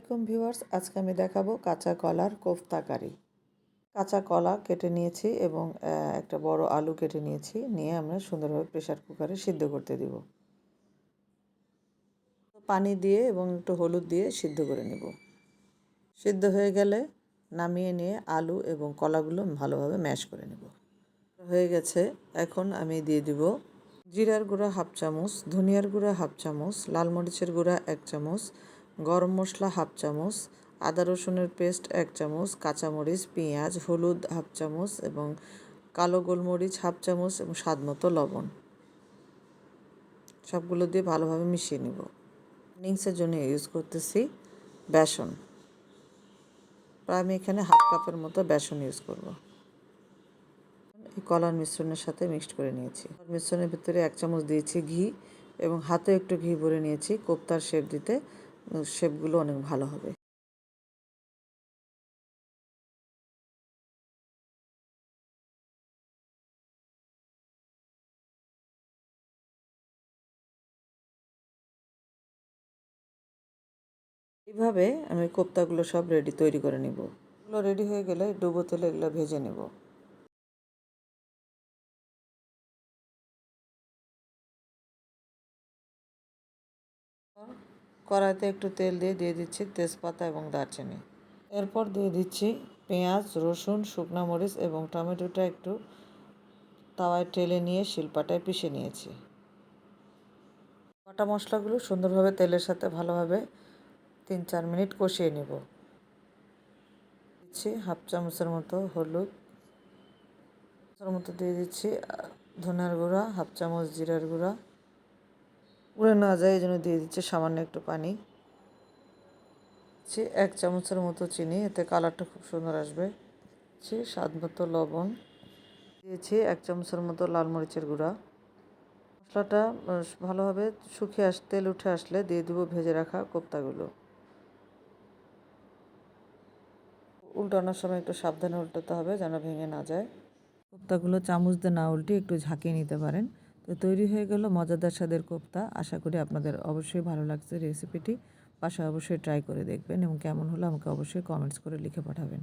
আলাইকুম ভিউয়ার্স, আজকে আমি দেখাবো কাঁচা কলার কোফতা কারি। কাঁচা কলা কেটে নিয়েছি এবং একটা বড় আলু কেটে নিয়েছি, নিয়ে আমরা সুন্দরভাবে প্রেসার কুকারে সিদ্ধ করতে দিব। পানি দিয়ে এবং একটু হলুদ দিয়ে সিদ্ধ করে নেব। সিদ্ধ হয়ে গেলে নামিয়ে নিয়ে আলু এবং কলাগুলো ভালোভাবে ম্যাশ করে নেব। হয়ে গেছে, এখন আমি দিয়ে দিব জিরার গুঁড়া হাফ চামচ, ধনিয়ার গুঁড়া হাফ চামচ, লাল মরিচের গুঁড়া এক চামচ গরম মশলা হাফ চামচ, আদা রসুনের পেস্ট এক চামচ, কাঁচামরিচ, পেঁয়াজ, হলুদ হাফ চামচ এবং কালো গোলমরিচ হাফ চামচ এবং স্বাদ মতো লবণ। সবগুলো দিয়ে ভালোভাবে মিশিয়ে নেব। নিংসের জন্য ইউজ করতেছি বেসন। প্রায় আমি এখানে হাফ কাপের মতো বেসন ইউজ করব। এই কলার মিশ্রণের সাথে মিক্সড করে নিয়েছি। মিশ্রণের ভিতরে এক চামচ দিয়েছি ঘি এবং হাতে একটু ঘি ভরে নিয়েছি কোপ্তার শেপ দিতে। শেপগুলো অনেক ভালো হবে। এইভাবে আমি কোপ্তাগুলো সব রেডি তৈরি করে নিব। এগুলো রেডি হয়ে গেলে ডুবো তেলে এগুলো ভেজে নেব। কড়াইতে একটু তেল দিয়ে দিয়ে দিচ্ছি তেজপাতা এবং দারচিনি। এরপর দিয়ে দিচ্ছি পেঁয়াজ, রসুন, শুকনো মরিচ এবং টমেটোটা একটু তাওয়ায় টেলে নিয়ে শিলপাটায় পিষে নিয়েছি। বাটা মশলাগুলো সুন্দরভাবে তেলের সাথে ভালোভাবে তিন চার মিনিট কষিয়ে নেব। দিচ্ছি হাফ চামচের মতো হলুদ। মতো দিয়ে দিচ্ছি ধনের গুঁড়া, হাফ চামচ জিরার গুঁড়া। উড়ে না যায় এই জন্য দিয়ে দিচ্ছে সামান্য একটু পানি। দিচ্ছি এক চামচের মতো চিনি, এতে কালারটা খুব সুন্দর আসবে। দিচ্ছি স্বাদ মতো লবণ দিয়েছি, এক চামচের মতো লাল মরিচের গুঁড়া। মশলাটা ভালোভাবে শুকিয়ে আস, তেল উঠে আসলে দিয়ে দেবো ভেজে রাখা কোপ্তাগুলো। উল্টানোর সময় একটু সাবধানে উল্টাতে হবে যেন ভেঙে না যায়। কোপ্তাগুলো চামচ দিয়ে না উল্টে একটু ঝাঁকিয়ে নিতে পারেন। তো তৈরি হয়ে গেল মজাদার স্বাদের কোপ্তা। আশা করি আপনাদের অবশ্যই ভালো লাগছে রেসিপিটি। পাশে অবশ্যই ট্রাই করে দেখবেন এবং কেমন হলো আমাকে অবশ্যই কমেন্টস করে লিখে পাঠাবেন।